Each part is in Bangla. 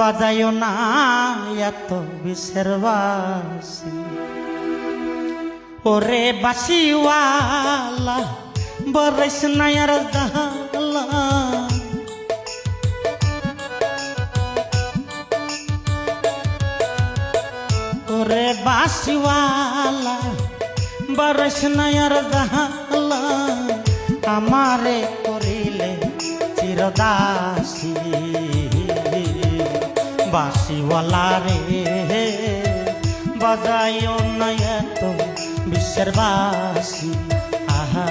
বাজাইও না এত বিষের বাসি। ওরে বাসিওয়ালা বরস নায়ার জালা ওরে বাসিওয়ালা বরস নায়ার জালা আমারে করিলে চিরদাসী। বাসিওয়ালা রে। বাজাইও নয়ত বিশ্বের বাসি। আহা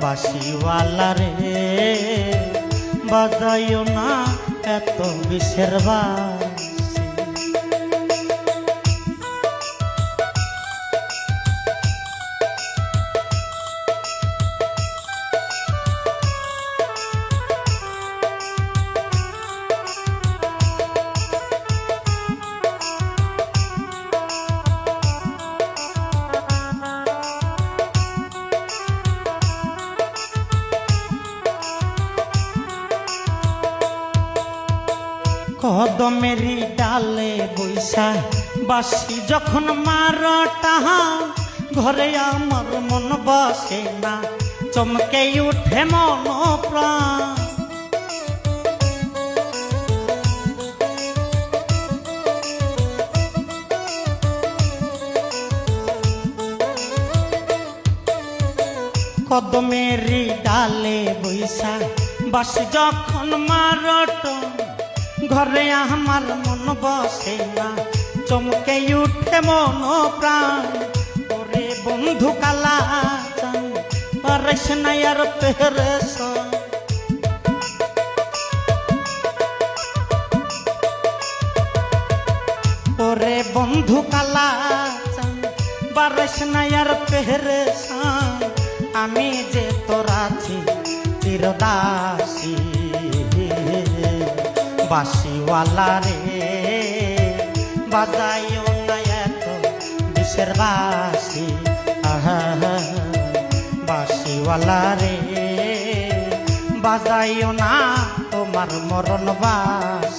বাসিওয়ালা রে। বাজাইও না এত বিশ্বের বাসি। কদমেরি ডালে বৈশা বাসি, যখন মারটা ঘরে আমার মন বসে না, চমকে উঠে মন প্রাণ। কদমেরি ডালে বৈশা বাসি, যখন মারট ঘরে আমার মন বসে না। চমকে উঠে মন প্রাণ ওরে বন্ধু কালা পারেস ওরে বন্ধু কালা পারেস না আমি যে তোরা চিরদাসী। বাসিওয়ালা রে, বাজাইও না এত বিশের বাসি। আহা, বাসিওয়ালা রে, বাজাইও না তোমার মরণ বাসি।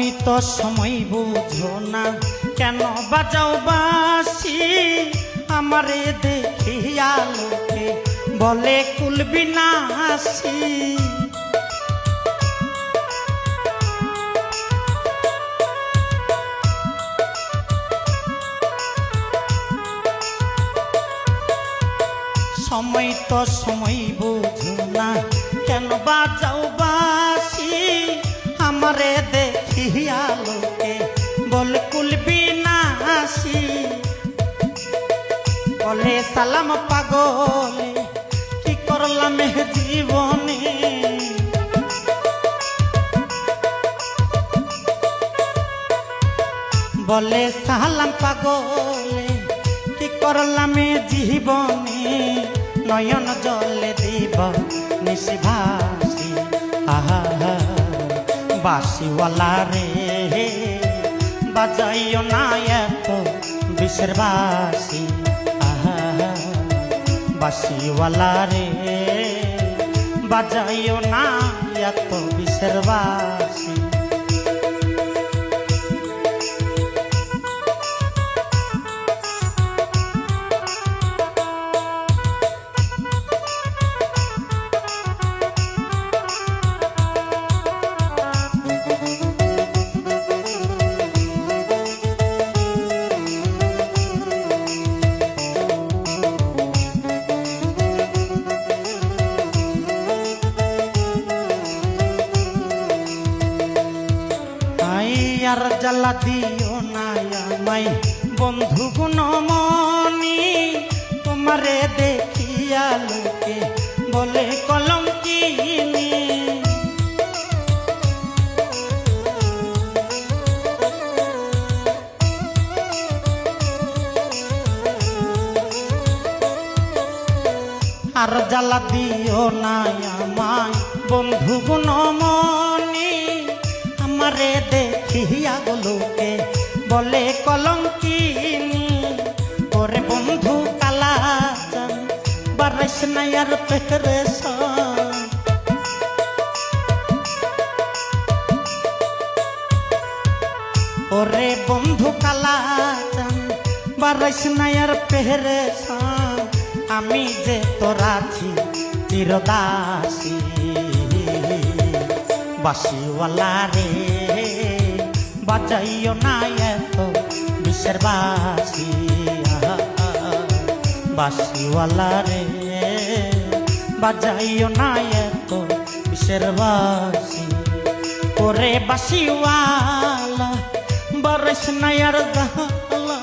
সময় তো সময় বুঝো না। কেন বাজাও বাসি আমারে দেখিয়া লোকে বলে, কুলবি নাসি সময় তো সময় বুঝো না। কেন বাজাও বাসি আমারে দেখিয়া লোকে, বল কুলবি নাসি বলে, সালাম পাগলে, কি করলাম জীবনে? বলে, সালাম পাগলে, কি করলাম জীবনে? নয়ন জলে দিব নিশি ভাসি আহা বাসিওয়ালা রে বাজাইও না এত বিশ্বের বাসি বাসিওয়ালা রে বাজাইও না এত বিশ্বের বাসি জ্বালা দিও না আমায়। বন্ধু গুণমণি, তোমারে দেখিয়া লোকে বলে কলম কিনি আর জ্বালা দিও না আমায়। বন্ধু গুণমণি আমারে দেখিয়া লোকে, বলে কলঙ্কিনি। ওরে বন্ধু কালা চান বারেস নাই আর পেরেছ ওরে বন্ধু কালা চান বারেস নাই আর পেরেছ আমি যে তোরা চিরদাসী। বাসিওয়ালা রে বাজাইও না এত বিশ্বের বাসি বাসিওয়ালা রে বাজাইও না এত বিশ্বের বাসি ওরে বাসিওয়ালা বরস দালা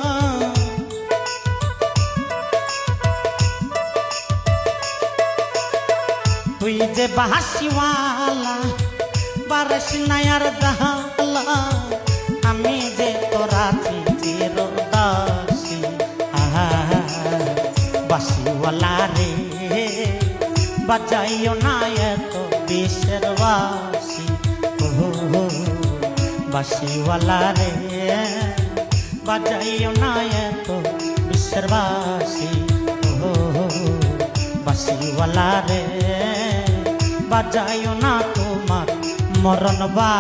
তুই যে বাহাসিওয়ালা বারস নায়ার দালা আমি রে, বাজাইও না এত বাসি। বাসিওয়ালা রে, বাজাইও না এত বিশ্বের বাসি। বাসিওয়ালা রে, বাজাইও না তোমার মরণ বা